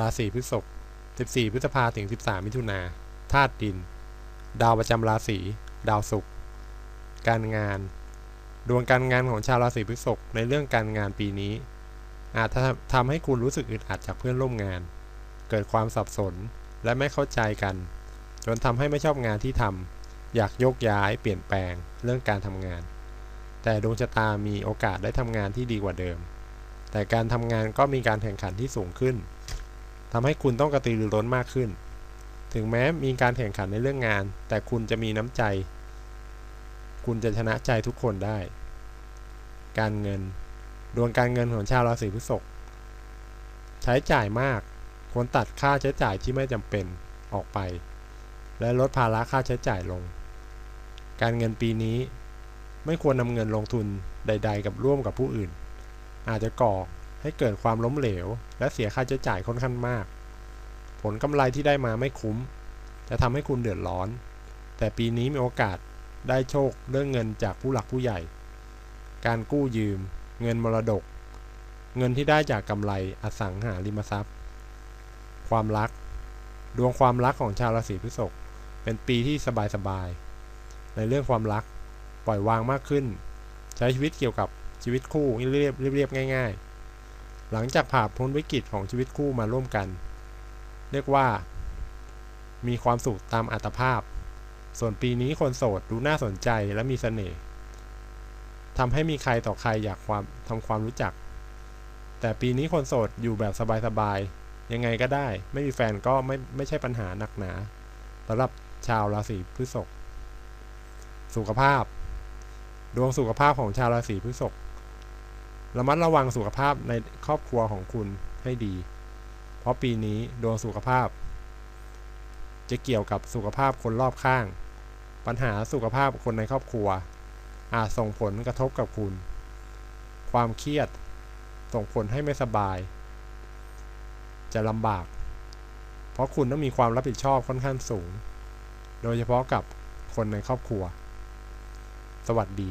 ราศีพฤษภ14 พฤษภาถึง 13 มิถุนาธาตุดิน ดาวประจำราศี ดาวศุกร์ การงาน ดวงการงานของชาวราศีพฤษภในเรื่องการงานปีนี้ อาจทำให้คุณรู้สึกอึดอัดจากเพื่อนร่วมงาน เกิดความสับสนและไม่เข้าใจกัน จนทำให้ไม่ชอบงานที่ทำ อยากยกย้ายเปลี่ยนแปลงเรื่องการทำงาน แต่ดวงชะตามีโอกาสได้ทำงานที่ดีกว่าเดิม แต่การทำงานก็มีการแข่งขันที่สูงขึ้น ทำให้คุณต้องกระตือรือร้นมากขึ้น ถึงแม้มีการแข่งขันในเรื่องงาน แต่คุณจะมีน้ำใจ คุณจะชนะใจทุกคนได้ การเงิน ดวงการเงินของชาวราศีพฤษภใช้จ่ายมากควรตัดค่าใช้จ่ายที่ไม่จำเป็นออกไป และลดภาระค่าใช้จ่ายลง การเงินปีนี้ไม่ควรนำเงินลงทุนใด ๆ กับร่วมกับผู้อื่น อาจจะก่อ ให้เกิดความล้มเหลว และเสียค่าใช้จ่ายค่อนข้างมาก ผลกำไรที่ได้มาไม่คุ้ม จะทำให้คุณเดือดร้อน แต่ปีนี้มีโอกาสได้โชคเรื่องเงินจากผู้หลักผู้ใหญ่ การกู้ยืม เงินมรดก เงินที่ได้จากกำไรอสังหาริมทรัพย์ ความรัก ดวงความรักของชาวราศีพฤษภเป็นปีที่สบายๆในเรื่องความรักปล่อยวางมากขึ้น ใช้ชีวิตเกี่ยวกับชีวิตคู่เรียบเรียบง่าย ๆ หลังจากผ่านพ้นวิกฤตของชีวิตคู่มาร่วมกัน เรียกว่า มีความสุขตามอัตภาพ ส่วนปีนี้คนโสดดูน่าสนใจและมีเสน่ห์ทำให้มีใครต่อใครอยากความทำความรู้จัก แต่ปีนี้คนโสดอยู่แบบสบายๆ ยังไงก็ได้ ไม่มีแฟนก็ไม่ไม่ใช่ปัญหาหนักหนาสำหรับชาวราศีพฤษภสุขภาพ ดวงสุขภาพของชาวราศีพฤษภ ระมัดระวังสุขภาพในครอบครัวของคุณให้ดี เพราะปีนี้ดวงสุขภาพ จะเกี่ยวกับสุขภาพคนรอบข้าง ปัญหาสุขภาพคนในครอบครัว อาจส่งผลกระทบกับคุณ ความเครียดส่งผลให้ไม่สบาย จะลำบาก เพราะคุณต้องมีความรับผิดชอบค่อนข้างสูง โดยเฉพาะกับคนในครอบครัว สวัสดี